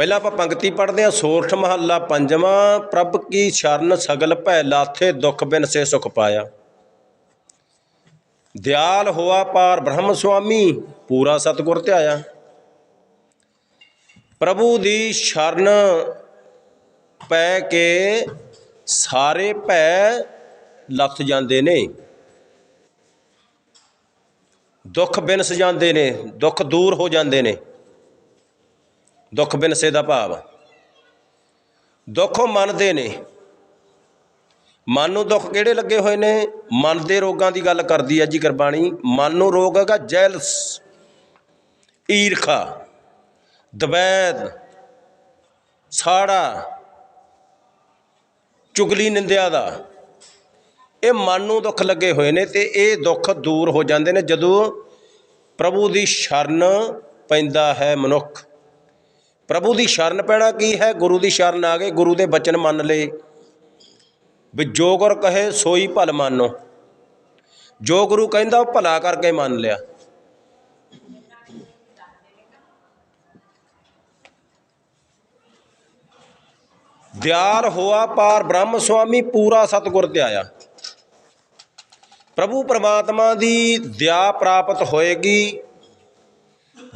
ਪਹਿਲਾਂ ਆਪਾਂ ਪੰਕਤੀ ਪੜ੍ਹਦੇ ਹਾਂ ਸੋਰਠ ਮਹੱਲਾ ਪੰਜਵਾਂ, ਪ੍ਰਭ ਕੀ ਸ਼ਰਨ ਸਗਲ ਭੈ ਲਾਥੇ ਦੁਖ ਬਿਨ ਸੇ ਸੁਖ ਪਾਇਆ। ਦਿਆਲ ਹੋਆ ਪਾਰ ਬ੍ਰਹਮ ਸੁਆਮੀ, ਪੂਰਾ ਸਤਿਗੁਰ ਧਿਆਇਆ। ਪ੍ਰਭੂ ਦੀ ਸ਼ਰਨ ਪੈ ਕੇ ਸਾਰੇ ਭੈ ਲੱਥ ਜਾਂਦੇ ਨੇ। ਦੁੱਖ ਬਿਨਸ ਜਾਂਦੇ ਨੇ, ਦੁੱਖ ਦੂਰ ਹੋ ਜਾਂਦੇ ਨੇ। ਦੁੱਖ ਬਿਨਸੇ ਦਾ ਭਾਵ। ਦੁੱਖ ਉਹ ਮੰਨਦੇ ਨੇ। ਮਨ ਨੂੰ ਦੁੱਖ ਕਿਹੜੇ ਲੱਗੇ ਹੋਏ ਨੇ? ਮਨ ਦੇ ਰੋਗਾਂ ਦੀ ਗੱਲ ਕਰਦੀ ਹੈ ਜੀ ਗੁਰਬਾਣੀ। ਮਨ ਨੂੰ ਰੋਗ ਹੈਗਾ ਜੈਲਸ, ਈਰਖਾ, ਦਵੈਦ, ਸਾੜਾ, ਚੁਗਲੀ ਨਿੰਦਿਆ ਦਾ। ਇਹ ਮਨ ਨੂੰ ਦੁੱਖ ਲੱਗੇ ਹੋਏ ਨੇ ਤੇ ਇਹ ਦੁੱਖ ਦੂਰ ਹੋ ਜਾਂਦੇ ਨੇ ਜਦੋਂ ਪ੍ਰਭੂ ਦੀ ਸ਼ਰਨ ਪੈਂਦਾ ਹੈ ਮਨੁੱਖ। ਪ੍ਰਭੂ ਦੀ ਸ਼ਰਨ ਪੈਣਾ ਕੀ ਹੈ? ਗੁਰੂ ਦੀ ਸ਼ਰਨ ਆ ਗਏ, ਗੁਰੂ ਦੇ ਬਚਨ ਮੰਨ ਲਏ। ਵੀ ਜੋ ਗੁਰ ਕਹੇ, ਸੋਈ ਭਲ ਮੰਨੋ। ਜੋ ਗੁਰੂ ਕਹਿੰਦਾ, ਉਹ ਭਲਾ ਕਰਕੇ ਮੰਨ ਲਿਆ। ਦਿਆਰ ਹੋਆ ਪਾਰ ਬ੍ਰਹਮ ਸੁਆਮੀ, ਪੂਰਾ ਸਤਿਗੁਰ ਧਿਆਇਆ। ਪ੍ਰਭੂ ਪਰਮਾਤਮਾ ਦੀ ਦਇਆ ਪ੍ਰਾਪਤ ਹੋਏਗੀ,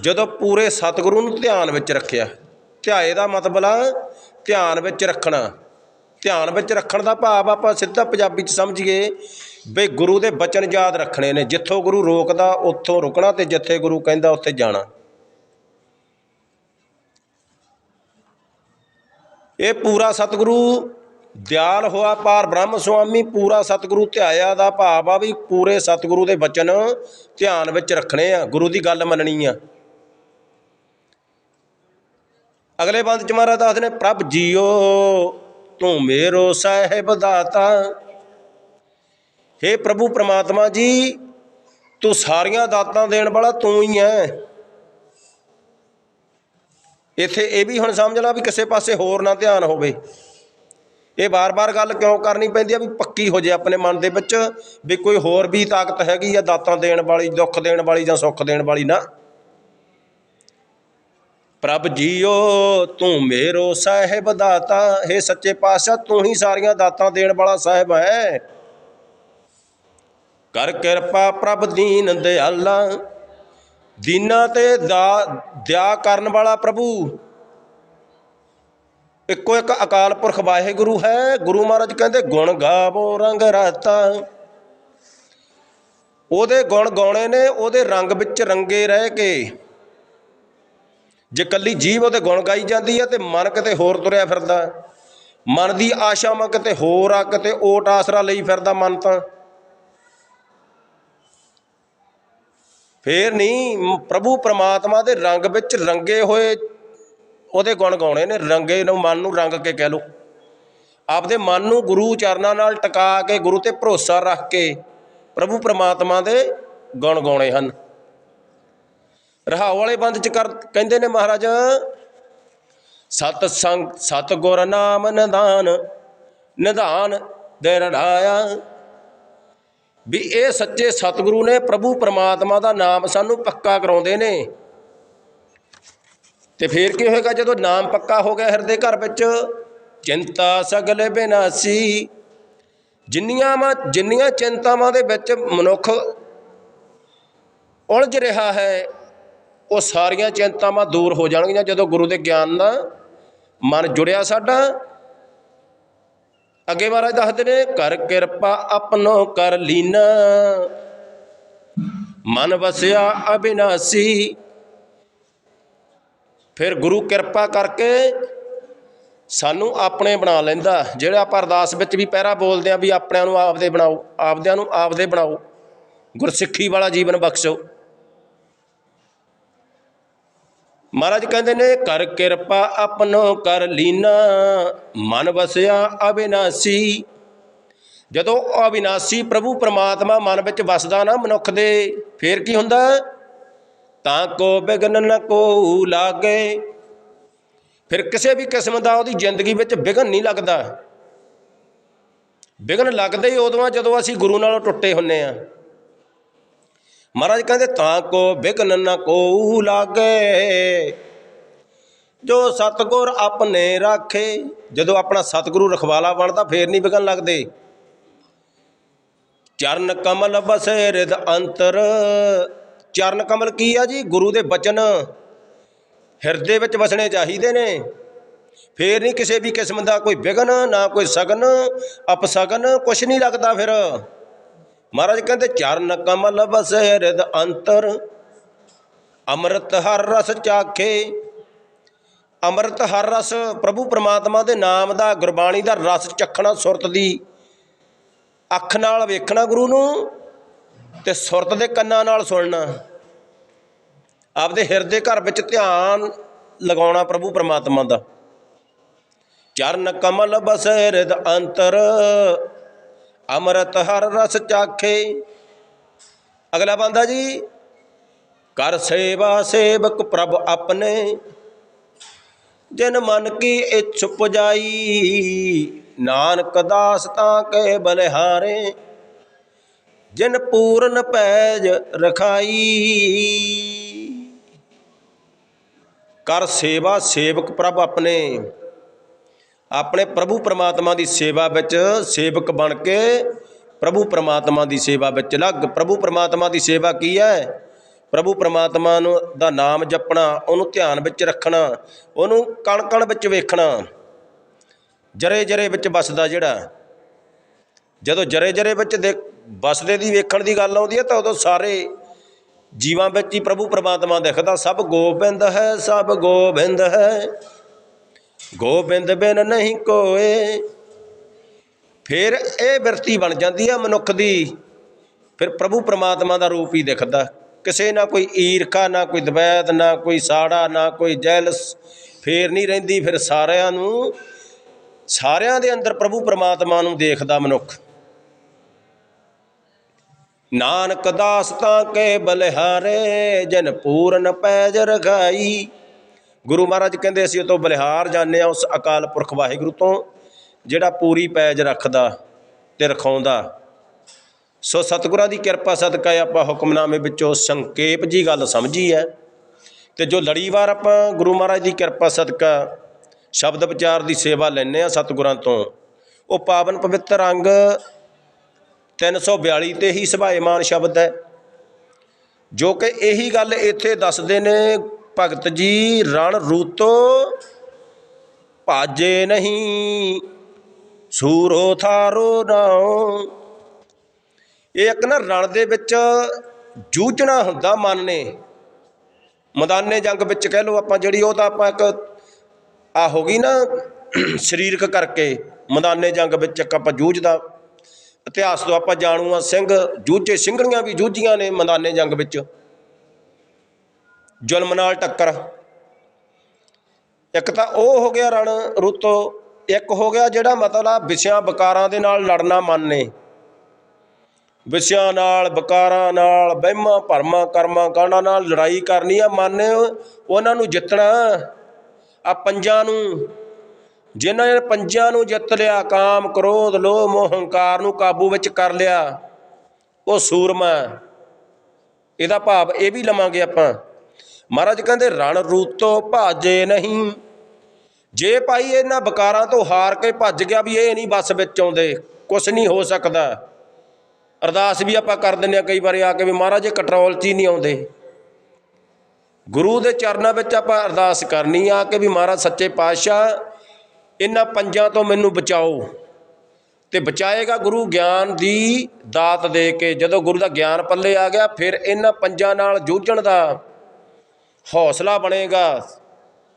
ਜਦੋਂ ਪੂਰੇ ਸਤਿਗੁਰੂ ਨੂੰ ਧਿਆਨ ਵਿੱਚ ਰੱਖਿਆ। ਧਿਆਏ ਦਾ ਮਤਲਬ ਆ, ਧਿਆਨ ਵਿੱਚ ਰੱਖਣਾ। ਧਿਆਨ ਵਿੱਚ ਰੱਖਣ ਦਾ ਭਾਵ ਆਪਾਂ ਸਿੱਧਾ ਪੰਜਾਬੀ ਚ ਸਮਝੀਏ ਵੀ ਗੁਰੂ ਦੇ ਬਚਨ ਯਾਦ ਰੱਖਣੇ ਨੇ। ਜਿੱਥੋਂ ਗੁਰੂ ਰੋਕਦਾ, ਉੱਥੋਂ ਰੁਕਣਾ ਤੇ ਜਿੱਥੇ ਗੁਰੂ ਕਹਿੰਦਾ, ਉੱਥੇ ਜਾਣਾ। ਇਹ ਪੂਰਾ ਸਤਿਗੁਰੂ ਦਿਆਲ ਹੋਆ ਪਾਰ ਬ੍ਰਹਮ ਸੁਆਮੀ, ਪੂਰਾ ਸਤਿਗੁਰੂ ਧਿਆਇਆ ਦਾ ਭਾਵ ਆ ਵੀ ਪੂਰੇ ਸਤਿਗੁਰੂ ਦੇ ਬਚਨ ਧਿਆਨ ਵਿੱਚ ਰੱਖਣੇ ਆ। ਗੁਰੂ ਦੀ ਗੱਲ ਮੰਨਣੀ ਆ। ਅਗਲੇ ਬੰਦ ਚ ਮਹਾਰਾਜ ਦੱਸਦੇ ਨੇ, ਪ੍ਰਭ ਜੀਓ, ਤੂੰ ਮੇਰੋ ਸਾਹਿਬ ਦਾਤਾ। हे ਪ੍ਰਭੂ ਪ੍ਰਮਾਤਮਾ ਜੀ, ਤੂੰ ਸਾਰੀਆਂ ਦਾਤਾਂ ਦੇਣ ਵਾਲਾ ਤੂੰ ਹੀ ਹੈ ਇੱਥੇ ਇਹ ਵੀ ਹੁਣ ਸਮਝ ਲਾ ਵੀ ਕਿਸੇ ਪਾਸੇ ਹੋਰ ਨਾ ਧਿਆਨ ਹੋਵੇ। ਇਹ ਬਾਰ-ਬਾਰ ਗੱਲ ਕਿਉਂ ਕਰਨੀ ਪੈਂਦੀ ਆ ਵੀ ਪੱਕੀ ਹੋ ਜੇ ਆਪਣੇ ਮਨ ਦੇ ਵਿੱਚ, ਵੀ ਕੋਈ ਹੋਰ ਵੀ ਤਾਕਤ ਹੈਗੀ ਆ ਦਾਤਾਂ ਦੇਣ ਵਾਲੀ, ਦੁੱਖ ਦੇਣ ਵਾਲੀ ਜਾਂ ਸੁੱਖ ਦੇਣ ਵਾਲੀ ਨਾ। ਪ੍ਰਭ ਜੀਓ, ਤੂੰ ਮੇਰੋ ਸਾਹਿਬ ਦਾਤਾ। ਹੈ ਸੱਚੇ ਪਾਤਸ਼ਾਹ, ਤੂੰ ਹੀ ਸਾਰੀਆਂ ਦਾਤਾਂ ਦੇਣ ਵਾਲਾ ਸਾਹਿਬ ਹੈ। ਕਰ ਕਿਰਪਾ ਪ੍ਰਭ ਦੀਨ ਦਿਆਲਾ। ਦੀਨਾ ਤੇ ਦਾ, ਦਿਆ ਕਰਨ ਵਾਲਾ ਪ੍ਰਭੂ। ਇੱਕੋ ਇੱਕ ਅਕਾਲ ਪੁਰਖ ਵਾਹਿਗੁਰੂ ਹੈ। ਗੁਰੂ ਮਹਾਰਾਜ ਕਹਿੰਦੇ, ਗੁਣ ਗਾਵੋ, ਰੰਗ ਰਾਤਾ। ਉਹਦੇ ਗੁਣ ਗਾਉਣੇ ਨੇ, ਉਹਦੇ ਰੰਗ ਵਿੱਚ ਰੰਗੇ ਰਹਿ ਕੇ। ਜੇ ਕੱਲੀ ਜੀਵ ਉਹਦੇ ਗੁਣ ਗਾਈ ਜਾਂਦੀ ਹੈ ਤੇ ਮਨ ਕਿਤੇ ਹੋਰ ਤੁਰਿਆ ਫਿਰਦਾ। ਮਨ ਦੀ ਆਸ਼ਾਵਾਂ ਕਿਤੇ ਹੋਰ ਆ, ਕਿਤੇ ਓਟ ਆਸਰਾ ਲਈ ਫਿਰਦਾ ਮਨ ਤਾਂ। ਫੇਰ ਨਹੀਂ, ਪ੍ਰਭੂ ਪ੍ਰਮਾਤਮਾ ਦੇ ਰੰਗ ਵਿੱਚ ਰੰਗੇ ਹੋਏ ਉਹਦੇ ਗੁਣ ਗਾਉਣੇ ਨੇ। ਰੰਗੇ ਨੂੰ ਮਨ ਨੂੰ ਰੰਗ ਕੇ ਕਹਿ ਲੋ ਆਪਦੇ ਮਨ ਨੂੰ ਗੁਰੂ ਚਰਨਾਂ ਨਾਲ ਟਿਕਾ ਕੇ, ਗੁਰੂ ਤੇ ਭਰੋਸਾ ਰੱਖ ਕੇ ਪ੍ਰਭੂ ਪ੍ਰਮਾਤਮਾ ਦੇ ਗੁਣ ਗਾਉਣੇ ਹਨ। ਰਹਾਉ ਵਾਲੇ ਬੰਦ ਚ ਕਰ ਕਹਿੰਦੇ ਨੇ ਮਹਾਰਾਜ, ਸਤ ਸੰਗ, ਸਤ ਗੁਰ ਨਾਮ ਨਿਧਾਨ ਨਿਧਾਨ ਦੇ ਰੜਾਇਆ। ਵੀ ਇਹ ਸੱਚੇ ਸਤਿਗੁਰੂ ਨੇ ਪ੍ਰਭੂ ਪਰਮਾਤਮਾ ਦਾ ਨਾਮ ਸਾਨੂੰ ਪੱਕਾ ਕਰਾਉਂਦੇ ਨੇ। ਤੇ ਫੇਰ ਕੀ ਹੋਏਗਾ ਜਦੋਂ ਨਾਮ ਪੱਕਾ ਹੋ ਗਿਆ ਹਿਰਦੇ ਘਰ ਵਿੱਚ? ਚਿੰਤਾ ਸਗਲ ਬਿਨਾਸੀ। ਜਿੰਨੀਆਂ ਮਾ, ਜਿੰਨੀਆਂ ਚਿੰਤਾਵਾਂ ਦੇ ਵਿੱਚ ਮਨੁੱਖ ਉਲਝ ਰਿਹਾ ਹੈ ਉਹ ਸਾਰੀਆਂ ਚਿੰਤਾਵਾਂ ਦੂਰ ਹੋ ਜਾਣਗੀਆਂ ਜਦੋਂ ਗੁਰੂ ਦੇ ਗਿਆਨ ਨਾਲ ਮਨ ਜੁੜਿਆ ਸਾਡਾ। ਅੱਗੇ ਮਹਾਰਾਜ ਦੱਸਦੇ ਨੇ ਕਰ ਕਿਰਪਾ ਆਪਣੋ ਕਰ ਲੀਨਾ। ਮਨ ਵਸਿਆ ਅਬਿਨਾਸੀ। ਫਿਰ ਗੁਰੂ ਕਿਰਪਾ ਕਰਕੇ ਸਾਨੂੰ ਆਪਣੇ ਬਣਾ ਲੈਂਦਾ। ਜਿਹੜਾ ਆਪਾਂ ਅਰਦਾਸ ਵਿੱਚ ਵੀ ਪਹਿਰਾ ਬੋਲਦੇ ਆ ਵੀ ਆਪਣਿਆਂ ਨੂੰ ਆਪਦੇ ਬਣਾਓ, ਆਪਦਿਆਂ ਨੂੰ ਆਪਦੇ ਬਣਾਓ। ਗੁਰਸਿੱਖੀ ਵਾਲਾ ਜੀਵਨ ਬਖਸ਼ੋ। ਮਹਾਰਾਜ ਕਹਿੰਦੇ ਨੇ, ਕਰ ਕਿਰਪਾ ਆਪਣੋ ਕਰ ਲੀਨਾ, ਮਨ ਵਸਿਆ ਅਬਿਨਾਸੀ ਜਦੋਂ ਅਬਿਨਾਸੀ ਪ੍ਰਭੂ ਪਰਮਾਤਮਾ ਮਨ ਵਿੱਚ ਵਸਦਾ ਨਾ ਮਨੁੱਖ ਦੇ, ਫੇਰ ਕੀ ਹੁੰਦਾ? ਤਾਂ ਕੋ ਬਿਗਨ ਨ ਕੋ ਲਾਗੇ। ਫਿਰ ਕਿਸੇ ਵੀ ਕਿਸਮ ਦਾ ਉਹਦੀ ਜ਼ਿੰਦਗੀ ਵਿੱਚ ਵਿਘਨ ਨਹੀਂ ਲੱਗਦਾ। ਵਿਘਨ ਲੱਗਦਾ ਹੀ ਉਦੋਂ ਜਦੋਂ ਅਸੀਂ ਗੁਰੂ ਨਾਲੋਂ ਟੁੱਟੇ ਹੁੰਨੇ ਆ। ਮਹਾਰਾਜ ਕਹਿੰਦੇ, ਤਾਂ ਕੋ ਵਿਘਨ ਨ ਕੋ ਲਾਗੇ। ਜੋ ਸਤਗੁਰ ਆਪਣੇ ਰਾਖੇ, ਜਦੋਂ ਆਪਣਾ ਸਤਿਗੁਰੂ ਰਖਵਾਲਾ ਬਣਦਾ, ਫੇਰ ਨਹੀਂ ਵਿਗਨ ਲੱਗਦੇ। ਚਰਨ ਕਮਲ ਬਸੇ ਰਿਦ ਅੰਤਰ। ਚਰਨ ਕਮਲ ਕੀ ਆ ਜੀ? ਗੁਰੂ ਦੇ ਬਚਨ ਹਿਰਦੇ ਵਿੱਚ ਵਸਣੇ ਚਾਹੀਦੇ ਨੇ। ਫੇਰ ਨਹੀਂ ਕਿਸੇ ਵੀ ਕਿਸਮ ਦਾ ਕੋਈ ਵਿਗਨ ਨਾ ਕੋਈ ਸਗਨ, ਅਪਸਗਨ, ਕੁਛ ਨਹੀਂ ਲੱਗਦਾ ਫਿਰ। ਮਹਾਰਾਜ ਕਹਿੰਦੇ, ਚਰਨ ਕਮਲ ਬਸੇ ਰਿਦ ਅੰਤਰ, ਅੰਮ੍ਰਿਤ ਹਰ ਰਸ ਚਾਖੇ। ਅੰਮ੍ਰਿਤ ਹਰ ਰਸ ਪ੍ਰਭੂ ਪ੍ਰਮਾਤਮਾ ਦੇ ਨਾਮ ਦਾ, ਗੁਰਬਾਣੀ ਦਾ ਰਸ ਚੱਖਣਾ ਸੁਰਤ ਦੀ ਅੱਖ ਨਾਲ ਵੇਖਣਾ ਗੁਰੂ ਨੂੰ ਤੇ ਸੁਰਤ ਦੇ ਕੰਨਾਂ ਨਾਲ ਸੁਣਨਾ। ਆਪਦੇ ਹਿਰਦੇ ਘਰ ਵਿੱਚ ਧਿਆਨ ਲਗਾਉਣਾ ਪ੍ਰਭੂ ਪ੍ਰਮਾਤਮਾ ਦਾ। ਚਰਨ ਕਮਲ ਬਸੈ ਰਿਦ ਅੰਤਰ ਅੰਮ੍ਰਿਤ ਹਰ ਰਸ ਚਾਖੇ। ਅਗਲਾ ਬੰਦਾ ਜੀ, ਕਰ ਸੇਵਾ ਸੇਵਕ ਪ੍ਰਭ ਆਪਣੇ, ਜਿਨ ਮਨ ਕੀ ਇਛ ਪੁਜਾਈ, ਨਾਨਕ ਦਾਸ ਤਾਂ ਕੇ ਬਲਿਹਾਰੇ, ਜਿਨ ਪੂਰਨ ਪੈਜ ਰਖਾਈ। ਕਰ ਸੇਵਾ ਸੇਵਕ ਪ੍ਰਭ ਆਪਣੇ। ਆਪਣੇ ਪ੍ਰਭੂ ਪਰਮਾਤਮਾ ਦੀ ਸੇਵਾ ਵਿੱਚ ਸੇਵਕ ਬਣ ਕੇ ਪ੍ਰਭੂ ਪਰਮਾਤਮਾ ਦੀ ਸੇਵਾ ਵਿੱਚ ਲੱਗ। ਪ੍ਰਭੂ ਪਰਮਾਤਮਾ ਦੀ ਸੇਵਾ ਕੀ ਹੈ? ਪ੍ਰਭੂ ਪਰਮਾਤਮਾ ਨੂੰ ਦਾ ਨਾਮ ਜਪਣਾ, ਉਹਨੂੰ ਧਿਆਨ ਵਿੱਚ ਰੱਖਣਾ, ਉਹਨੂੰ ਕਣ ਕਣ ਵਿੱਚ ਵੇਖਣਾ। ਜਰੇ ਜਰੇ ਵਿੱਚ ਵਸਦਾ ਜਿਹੜਾ। ਜਦੋਂ ਜਰੇ ਜਰੇ ਵਿੱਚ ਦੇ ਵਸਦੇ ਦੀ ਵੇਖਣ ਦੀ ਗੱਲ ਆਉਂਦੀ ਹੈ ਤਾਂ ਉਦੋਂ ਸਾਰੇ ਜੀਵਾਂ ਵਿੱਚ ਹੀ ਪ੍ਰਭੂ ਪਰਮਾਤਮਾ ਦਿਖਦਾ। ਸਭ ਗੋਬਿੰਦ ਹੈ, ਸਭ ਗੋਬਿੰਦ ਹੈ। ਗੋਬਿੰਦ ਬਿਨ ਨਹੀਂ ਕੋਏ। ਫਿਰ ਇਹ ਬਿਰਤੀ ਬਣ ਜਾਂਦੀ ਆ ਮਨੁੱਖ ਦੀ। ਫਿਰ ਪ੍ਰਭੂ ਪ੍ਰਮਾਤਮਾ ਦਾ ਰੂਪ ਹੀ ਦਿਖਦਾ। ਕਿਸੇ ਨਾ ਕੋਈ ਈਰਖਾ, ਨਾ ਕੋਈ ਦਵੈਤ, ਨਾ ਕੋਈ ਸਾੜਾ, ਨਾ ਕੋਈ ਜੈਲਸ। ਫੇਰ ਨਹੀਂ ਰਹਿੰਦੀ, ਫਿਰ ਸਾਰਿਆਂ ਨੂੰ, ਸਾਰਿਆਂ ਦੇ ਅੰਦਰ ਪ੍ਰਭੂ ਪ੍ਰਮਾਤਮਾ ਨੂੰ ਦੇਖਦਾ ਮਨੁੱਖ। ਨਾਨਕ ਦਾਸ ਤਾਂ ਕੇ ਬਲਿਹਾਰੇ ਜਨ ਪੂਰਨ ਪੈਜ ਰਖਾਈ। ਗੁਰੂ ਮਹਾਰਾਜ ਕਹਿੰਦੇ ਅਸੀਂ ਉਹ ਬਲਿਹਾਰ ਜਾਂਦੇ ਆ ਉਸ ਅਕਾਲ ਪੁਰਖ ਵਾਹਿਗੁਰੂ ਤੋਂ, ਜਿਹੜਾ ਪੂਰੀ ਪੈਜ ਰੱਖਦਾ ਤੇ ਰਖਾਉਂਦਾ। ਸੋ ਸਤਿਗੁਰਾਂ ਦੀ ਕਿਰਪਾ ਸਦਕਾ ਆਪਾਂ ਹੁਕਮਨਾਮੇ ਵਿੱਚੋਂ ਸੰਖੇਪ ਜੀ ਗੱਲ ਸਮਝੀ ਹੈ। ਤੇ ਜੋ ਲੜੀਵਾਰ ਆਪਾਂ ਗੁਰੂ ਮਹਾਰਾਜ ਦੀ ਕਿਰਪਾ ਸਦਕਾ ਸ਼ਬਦ ਵਿਚਾਰ ਦੀ ਸੇਵਾ ਲੈਨੇ ਆ ਸਤਿਗੁਰਾਂ ਤੋਂ, ਉਹ ਪਾਵਨ ਪਵਿੱਤਰ ਅੰਗ 342 ਤੇ ਹੀ ਸੁਭਾਏਮਾਨ ਸ਼ਬਦ ਹੈ। ਜੋ ਕਿ ਇਹੀ ਗੱਲ ਇੱਥੇ ਦੱਸਦੇ ਨੇ ਭਗਤ ਜੀ ਰਣ ਰੂਤੋ ਭਾਜੇ ਨਹੀਂ, ਸੂਰੋ ਥਾਰੋ ਨਾਉ। ਇਹ ਇੱਕ ਨਾ ਰਣ ਦੇ ਵਿੱਚ ਜੂਝਣਾ ਹੁੰਦਾ ਮਨ ਨੇ। ਮੈਦਾਨੇ ਜੰਗ ਵਿੱਚ ਕਹਿ ਲਓ ਆਪਾਂ ਜਿਹੜੀ ਉਹ ਤਾਂ ਆਪਾਂ ਇੱਕ ਆ ਹੋ ਗਈ ਨਾ ਸਰੀਰਕ ਕਰਕੇ ਮੈਦਾਨੇ ਜੰਗ ਵਿੱਚ ਇੱਕ ਆਪਾਂ ਜੂਝਦਾ। ਇਤਿਹਾਸ ਤੋਂ ਆਪਾਂ ਜਾਣੂ ਆ ਸਿੰਘ, ਜੂਝੇ ਸਿੰਘਣੀਆਂ ਵੀ ਜੂਝੀਆਂ ਨੇ ਮੈਦਾਨੇ ਜੰਗ ਵਿੱਚ। ਜ਼ੁਲਮ ਨਾਲ ਟੱਕਰ। ਇੱਕ ਤਾਂ ਉਹ ਹੋ ਗਿਆ ਰਣ ਰੁੱਤ, ਇੱਕ ਹੋ ਗਿਆ ਜਿਹੜਾ ਮਤਲਬ ਵਿਸ਼ਿਆਂ ਬਕਾਰਾਂ ਦੇ ਨਾਲ ਲੜਨਾ ਮਨ। ਨੇ ਵਿਸ਼ਿਆਂ ਨਾਲ ਬਕਾਰਾਂ ਨਾਲ, ਵਹਿਮਾਂ, ਭਰਮਾਂ, ਕਰਮਾਂ, ਕਾਂਡਾਂ ਨਾਲ ਲੜਾਈ ਕਰਨੀ ਆ ਮਨ ਨੇ ਉਹਨਾਂ ਨੂੰ ਜਿੱਤਣਾ ਆ ਪੰਜਾਂ ਨੂੰ। ਜਿਨ੍ਹਾਂ ਨੇ ਪੰਜਾਂ ਨੂੰ ਜਿੱਤ ਲਿਆ, ਕਾਮ, ਕ੍ਰੋਧ, ਲੋਭ ਮੋਹ ਹੰਕਾਰ ਨੂੰ ਕਾਬੂ ਵਿੱਚ ਕਰ ਲਿਆ, ਉਹ ਸੂਰਮਾ। ਇਹਦਾ ਭਾਵ ਇਹ ਵੀ ਲਵਾਂਗੇ ਆਪਾਂ। ਮਹਾਰਾਜ ਕਹਿੰਦੇ, ਰਣ ਰੂਤੋ ਭਾਜੇ ਨਹੀਂ। ਜੇ ਭਾਈ ਇਹਨਾਂ ਬਕਾਰਾਂ ਤੋਂ ਹਾਰ ਕੇ ਭੱਜ ਗਿਆ ਵੀ ਇਹ ਨਹੀਂ ਬੱਸ ਵਿੱਚ ਆਉਂਦੇ, ਕੁਛ ਨਹੀਂ ਹੋ ਸਕਦਾ। ਅਰਦਾਸ ਵੀ ਆਪਾਂ ਕਰ ਦਿੰਦੇ ਆ ਕਈ ਵਾਰੀ ਆ ਕੇ ਵੀ ਮਹਾਰਾਜ, ਇਹ ਕੰਟਰੋਲ 'ਚ ਹੀ ਨਹੀਂ ਆਉਂਦੇ। ਗੁਰੂ ਦੇ ਚਰਨਾਂ ਵਿੱਚ ਆਪਾਂ ਅਰਦਾਸ ਕਰਨੀ ਆ ਕਿ ਵੀ ਮਹਾਰਾਜ ਸੱਚੇ ਪਾਤਸ਼ਾਹ, ਇਹਨਾਂ ਪੰਜਾਂ ਤੋਂ ਮੈਨੂੰ ਬਚਾਓ। ਤੇ ਬਚਾਏਗਾ ਗੁਰੂ ਗਿਆਨ ਦੀ ਦਾਤ ਦੇ ਕੇ। ਜਦੋਂ ਗੁਰੂ ਦਾ ਗਿਆਨ ਪੱਲੇ ਆ ਗਿਆ, ਫਿਰ ਇਹਨਾਂ ਪੰਜਾਂ ਨਾਲ ਜੂਝਣ ਦਾ ਹੌਸਲਾ ਬਣੇਗਾ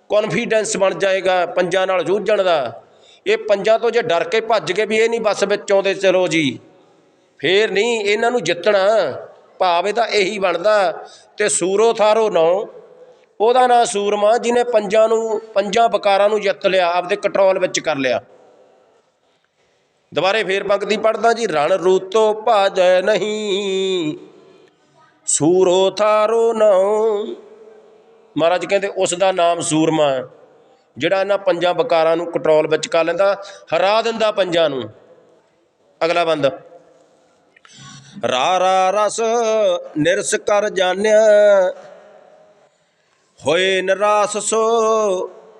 ਕੌਨਫੀਡੈਂਸ ਬਣ ਜਾਏਗਾ ਪੰਜਾਂ ਨਾਲ ਜੂਝਣ ਦਾ। ਇਹ ਪੰਜਾਂ ਤੋਂ ਜੇ ਡਰ ਕੇ ਭੱਜ ਕੇ ਵੀ ਇਹ ਨਹੀਂ ਬੱਸ ਵਿੱਚ ਆਉਂਦੇ, ਚਲੋ ਜੀ। ਫੇਰ ਨਹੀਂ, ਇਹਨਾਂ ਨੂੰ ਜਿੱਤਣਾ, ਭਾਵ ਤਾਂ ਇਹੀ ਬਣਦਾ। ਤੇ ਸੂਰੋ ਥਾਰੋ ਨੌ, ਉਹਦਾ ਨਾਂ ਸੂਰਮਾ, ਜਿਹਨੇ ਪੰਜਾਂ ਨੂੰ, ਪੰਜਾਂ ਬਕਾਰਾਂ ਨੂੰ ਜਿੱਤ ਲਿਆ, ਆਪਦੇ ਕੰਟਰੋਲ ਵਿੱਚ ਕਰ ਲਿਆ। ਦੁਬਾਰੇ ਫੇਰ ਪੰਕਤੀ ਪੜਦਾ ਜੀ, ਰਣ ਰੂਤੋ ਭਾਜੈ ਨਹੀਂ। ਸੂਰੋ ਥਾਰੋ ਨੌ ਮਹਾਰਾਜ ਕਹਿੰਦੇ ਉਸ ਦਾ ਨਾਮ ਸੂਰਮਾ ਜਿਹੜਾ ਇਹਨਾਂ ਪੰਜਾਂ ਬਕਾਰਾਂ ਨੂੰ ਕੰਟਰੋਲ ਵਿੱਚ ਕਰ ਲੈਂਦਾ, ਹਰਾ ਦਿੰਦਾ ਪੰਜਾਂ ਨੂੰ। ਅਗਲਾ ਬੰਦ। ਰਾ ਰਾ ਰਸ ਨਿਰਸ ਕਰ ਜਾਣਿਆ, ਹੋਏ ਨਰਾਸ ਸੋ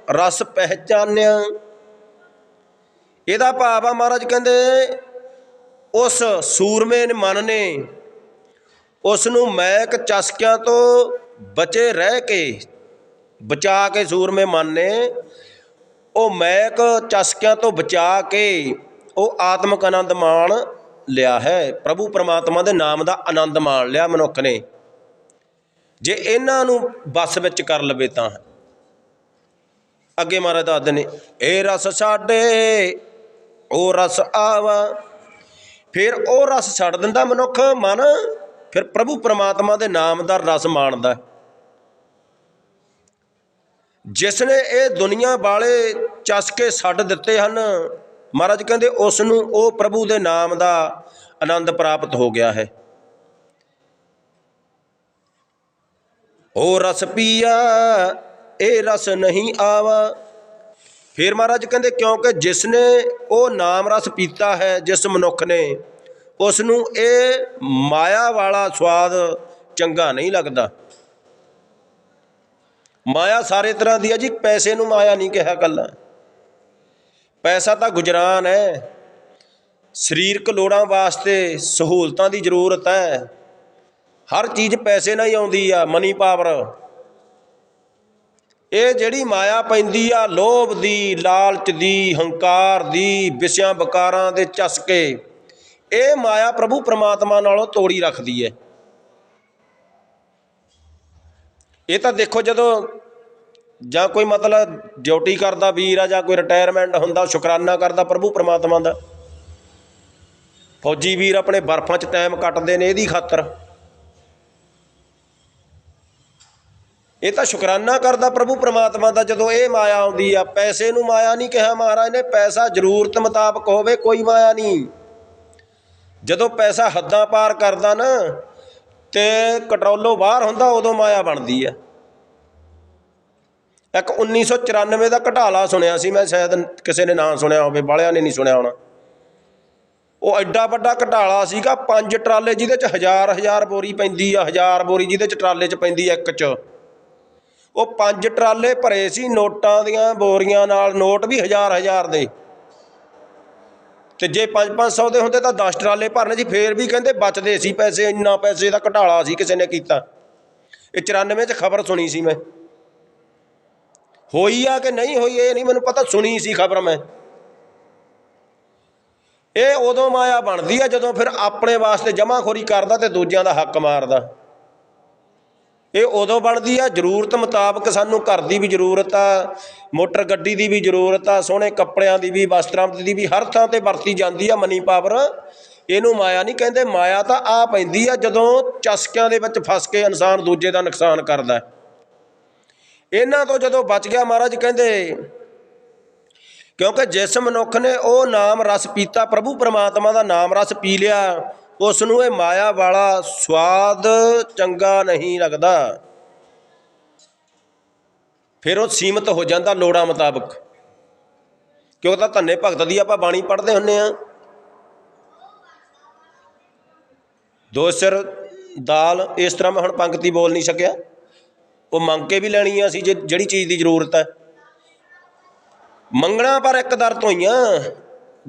ਰਸ ਪਹਿਚਾਨਿਆ। ਇਹਦਾ ਭਾਵ ਆ ਮਹਾਰਾਜ ਕਹਿੰਦੇ, ਉਸ ਸੂਰਮੇ ਮਨ ਨੇ, ਉਸ ਨੂੰ ਮੈਕ ਚਸਕਿਆਂ ਤੋਂ ਬਚੇ ਰਹਿ ਕੇ, ਬਚਾ ਕੇ ਸੂਰਮੇ ਮਨ ਨੇ ਉਹ ਮੈਕ ਚਸਕਿਆਂ ਤੋਂ ਬਚਾ ਕੇ ਉਹ ਆਤਮਿਕ ਆਨੰਦ ਮਾਣ ਲਿਆ ਹੈ। ਪ੍ਰਭੂ ਪਰਮਾਤਮਾ ਦੇ ਨਾਮ ਦਾ ਆਨੰਦ ਮਾਣ ਲਿਆ ਮਨੁੱਖ ਨੇ। ਜੇ ਇਹਨਾਂ ਨੂੰ ਬਸ ਵਿੱਚ ਕਰ ਲਵੇ ਤਾਂ। ਅੱਗੇ ਮਹਾਰਾਜ ਦੱਸਦੇ ਨੇ ਇਹ ਰਸ ਛਾੜੇ ਉਹ ਰਸ ਆਵਾ। ਫਿਰ ਉਹ ਰਸ ਛੱਡ ਦਿੰਦਾ ਮਨੁੱਖ ਮਨ। ਫਿਰ ਪ੍ਰਭੂ ਪਰਮਾਤਮਾ ਦੇ ਨਾਮ ਦਾ ਰਸ ਮਾਣਦਾ ਹੈ। ਜਿਸ ਨੇ ਇਹ ਦੁਨੀਆ ਵਾਲੇ ਚਸ ਕੇ ਛੱਡ ਦਿੱਤੇ ਹਨ, ਮਹਾਰਾਜ ਕਹਿੰਦੇ ਉਸ ਨੂੰ ਉਹ ਪ੍ਰਭੂ ਦੇ ਨਾਮ ਦਾ ਆਨੰਦ ਪ੍ਰਾਪਤ ਹੋ ਗਿਆ ਹੈ ਉਹ ਰਸ ਪੀਆ, ਇਹ ਰਸ ਨਹੀਂ ਆਵਾ ਫਿਰ ਮਹਾਰਾਜ ਕਹਿੰਦੇ ਕਿਉਂਕਿ ਜਿਸ ਨੇ ਉਹ ਨਾਮ ਰਸ ਪੀਤਾ ਹੈ, ਜਿਸ ਮਨੁੱਖ ਨੇ ਉਸ ਨੂੰ ਇਹ ਮਾਇਆ ਵਾਲਾ ਸਵਾਦ ਚੰਗਾ ਨਹੀਂ ਲੱਗਦਾ। ਮਾਇਆ ਸਾਰੇ ਤਰ੍ਹਾਂ ਦੀ ਹੈ ਜੀ, ਪੈਸੇ ਨੂੰ ਮਾਇਆ ਨਹੀਂ ਕਿਹਾ ਕੱਲਾ। ਪੈਸਾ ਤਾਂ ਗੁਜਰਾਨ ਹੈ। ਸਰੀਰਕ ਲੋੜਾਂ ਵਾਸਤੇ ਸਹੂਲਤਾਂ ਦੀ ਜ਼ਰੂਰਤ ਹੈ। ਹਰ ਚੀਜ਼ ਪੈਸੇ ਨਾਲ ਹੀ ਆਉਂਦੀ ਆ ਮਨੀ ਪਾਵਰ ਇਹ ਜਿਹੜੀ ਮਾਇਆ ਪੈਂਦੀ ਆ, ਲੋਭ ਦੀ, ਲਾਲਚ ਦੀ, ਹੰਕਾਰ ਦੀ, ਵਿਸਿਆਂ ਬਕਾਰਾਂ ਦੇ ਚਸਕੇ ਇਹ ਮਾਇਆ ਪ੍ਰਭੂ ਪ੍ਰਮਾਤਮਾ ਨਾਲੋਂ ਤੋੜੀ ਰੱਖਦੀ ਹੈ ਇਹ ਤਾਂ ਦੇਖੋ ਜਦੋਂ ਜਾਂ ਕੋਈ ਮਤਲਬ ਡਿਊਟੀ ਕਰਦਾ ਵੀਰ ਆ ਜਾਂ ਕੋਈ ਰਿਟਾਇਰਮੈਂਟ ਹੁੰਦਾ, ਸ਼ੁਕਰਾਨਾ ਕਰਦਾ ਪ੍ਰਭੂ ਪ੍ਰਮਾਤਮਾ ਦਾ। ਫੌਜੀ ਵੀਰ ਆਪਣੇ ਬਰਫਾਂ 'ਚ ਟਾਈਮ ਕੱਟਦੇ ਨੇ ਇਹਦੀ ਖਾਤਰ। ਇਹ ਤਾਂ ਸ਼ੁਕਰਾਨਾ ਕਰਦਾ ਪ੍ਰਭੂ ਪ੍ਰਮਾਤਮਾ ਦਾ ਜਦੋਂ ਇਹ ਮਾਇਆ ਆਉਂਦੀ ਆ। ਪੈਸੇ ਨੂੰ ਮਾਇਆ ਨਹੀਂ ਕਿਹਾ ਮਹਾਰਾਜ ਨੇ, ਪੈਸਾ ਜ਼ਰੂਰਤ ਮੁਤਾਬਕ ਹੋਵੇ, ਕੋਈ ਮਾਇਆ ਨਹੀਂ। ਜਦੋਂ ਪੈਸਾ ਹੱਦਾਂ ਪਾਰ ਕਰਦਾ ਨਾ ਤੇ ਕੰਟਰੋਲੋਂ ਬਾਹਰ ਹੁੰਦਾ, ਉਦੋਂ ਮਾਇਆ ਬਣਦੀ ਆ। ਇੱਕ 1994 ਦਾ ਘਟਾਲਾ ਸੁਣਿਆ ਸੀ ਮੈਂ, ਸ਼ਾਇਦ ਕਿਸੇ ਨੇ ਨਾਂ ਸੁਣਿਆ ਹੋਵੇ ਬਾਲਿਆਂ ਨੇ ਨਹੀਂ ਸੁਣਿਆ ਹੋਣਾ। ਉਹ ਐਡਾ ਵੱਡਾ ਘਟਾਲਾ ਸੀਗਾ, ਪੰਜ ਟਰਾਲੇ ਜਿਹਦੇ ਚ ਹਜ਼ਾਰ ਹਜ਼ਾਰ ਬੋਰੀ ਪੈਂਦੀ ਆ, ਹਜ਼ਾਰ ਬੋਰੀ ਜਿਹਦੇ ਚ ਟਰਾਲੇ ਚ ਪੈਂਦੀ ਆ ਇੱਕ ਚ। ਉਹ ਪੰਜ ਟਰਾਲੇ ਭਰੇ ਸੀ, ਨੋਟਾਂ ਦੀਆਂ, ਬੋਰੀਆਂ ਨਾਲ, ਨੋਟ ਵੀ ਹਜ਼ਾਰ ਹਜ਼ਾਰ ਦੇ। ਤੇ ਜੇ 5-500 ਦੇ ਹੁੰਦੇ ਤਾਂ 10 ਟਰਾਲੇ ਭਰਨੇ ਸੀ, ਫੇਰ ਵੀ ਕਹਿੰਦੇ ਬਚਦੇ ਸੀ ਪੈਸੇ, ਇੰਨਾ ਪੈਸੇ ਦਾ ਘਟਾਲਾ ਸੀ ਕਿਸੇ ਨੇ ਕੀਤਾ। ਇਹ 94 ਚ ਖਬਰ ਸੁਣੀ ਸੀ ਮੈਂ। ਹੋਈ ਆ ਕਿ ਨਹੀਂ ਹੋਈ, ਇਹ ਨਹੀਂ ਮੈਨੂੰ ਪਤਾ, ਸੁਣੀ ਸੀ ਖਬਰ ਮੈਂ। ਇਹ ਉਦੋਂ ਮਾਇਆ ਬਣਦੀ ਆ ਜਦੋਂ ਫਿਰ ਆਪਣੇ ਵਾਸਤੇ ਜਮਾਖੋਰੀ ਕਰਦਾ ਤੇ ਦੂਜਿਆਂ ਦਾ ਹੱਕ ਮਾਰਦਾ। ਇਹ ਉਦੋਂ ਬਣਦੀ ਆ, ਜ਼ਰੂਰਤ ਮੁਤਾਬਕ ਸਾਨੂੰ ਘਰ ਦੀ ਵੀ ਜ਼ਰੂਰਤ ਆ, ਮੋਟਰ ਗੱਡੀ ਦੀ ਵੀ ਜ਼ਰੂਰਤ ਆ, ਸੋਹਣੇ ਕੱਪੜਿਆਂ ਦੀ ਵੀ, ਵਸਤਰਾਂ ਦੀ ਵੀ, ਹਰ ਥਾਂ ਤੇ ਵਰਤੀ ਜਾਂਦੀ ਆ ਮਨੀ ਪਾਵਰ ਇਹਨੂੰ ਮਾਇਆ ਨਹੀਂ ਕਹਿੰਦੇ, ਮਾਇਆ ਤਾਂ ਆ ਪੈਂਦੀ ਆ ਜਦੋਂ ਚਸਕਿਆਂ ਦੇ ਵਿੱਚ ਫਸ ਕੇ ਇਨਸਾਨ ਦੂਜੇ ਦਾ ਨੁਕਸਾਨ ਕਰਦਾ ਇਹਨਾਂ ਤੋਂ ਜਦੋਂ ਬਚ ਗਿਆ ਮਹਾਰਾਜ ਕਹਿੰਦੇ, ਕਿਉਂਕਿ ਜਿਸ ਮਨੁੱਖ ਨੇ ਉਹ ਨਾਮ ਰਸ ਪੀਤਾ, ਪ੍ਰਭੂ ਪਰਮਾਤਮਾ ਦਾ ਨਾਮ ਰਸ ਪੀ ਲਿਆ ਉਸ ਨੂੰ ਇਹ ਮਾਇਆ ਵਾਲਾ ਸਵਾਦ ਚੰਗਾ ਨਹੀਂ ਲੱਗਦਾ। ਫਿਰ ਉਹ ਸੀਮਤ ਹੋ ਜਾਂਦਾ ਲੋੜਾਂ ਮੁਤਾਬਕ। ਕਿਉਂ ਤਾਂ ਧੰਨੇ ਭਗਤ ਦੀ ਆਪਾਂ ਬਾਣੀ ਪੜ੍ਹਦੇ ਹੁੰਨੇ ਆ ਦੋ ਸਿਰ, ਦਾਲ, ਇਸ ਤਰ੍ਹਾਂ ਮੈਂ ਹੁਣ ਪੰਕਤੀ ਬੋਲ ਨਹੀਂ ਸਕਿਆ। ਉਹ ਮੰਗ ਕੇ ਵੀ ਲੈਣੀ ਆ ਸੀ ਜੇ ਜਿਹੜੀ ਚੀਜ਼ ਦੀ ਜ਼ਰੂਰਤ ਹੈ। ਮੰਗਣਾ ਪਰ ਇੱਕ ਦਰ ਤੋਂ ਹੀ ਆ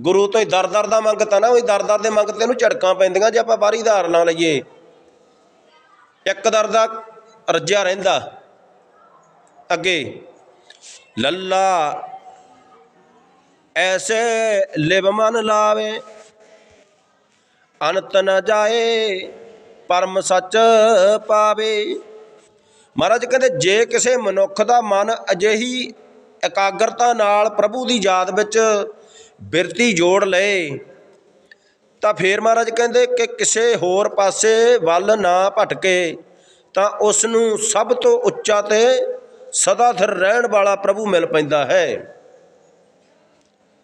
ਗੁਰੂ ਤੋਂ ਹੀ ਦਰ ਦਰ ਦਾ ਮੰਗਤਾ ਨਾ ਉਹ ਦਰ ਦਰ ਦੇ ਮੰਗਤੇ ਨੂੰ ਝੜਕਾਂ ਪੈਂਦੀਆਂ, ਜੇ ਆਪਾਂ ਬਾਹਰੀ ਧਾਰ ਨਾ ਲਈਏ। ਇੱਕ ਦਰ ਦਾ ਰੱਜਿਆ ਰਹਿੰਦਾ। ਅੱਗੇ, ਲੱਲਾ, ਐਸੇ ਲਿਵ ਮਨ ਲਾਵੇ, ਅਨਤ ਨ ਜਾਏ, ਪਰਮ ਸੱਚ ਪਾਵੇ। ਮਹਾਰਾਜ ਕਹਿੰਦੇ, ਜੇ ਕਿਸੇ ਮਨੁੱਖ ਦਾ ਮਨ ਅਜਿਹੀ ਇਕਾਗਰਤਾ ਨਾਲ ਪ੍ਰਭੂ ਦੀ ਯਾਦ ਵਿੱਚ ਬਿਰਤੀ ਜੋੜ ਲਏ। ਤਾਂ ਫੇਰ ਮਹਾਰਾਜ ਕਹਿੰਦੇ ਕਿ ਕਿਸੇ ਹੋਰ ਪਾਸੇ ਵੱਲ ਨਾ ਭਟਕੇ, ਤਾਂ ਉਸ ਨੂੰ ਸਭ ਤੋਂ ਉੱਚਾ ਤੇ ਸਦਾ ਸਿਰ ਰਹਿਣ ਵਾਲਾ ਪ੍ਰਭੂ ਮਿਲ ਪੈਂਦਾ ਹੈ।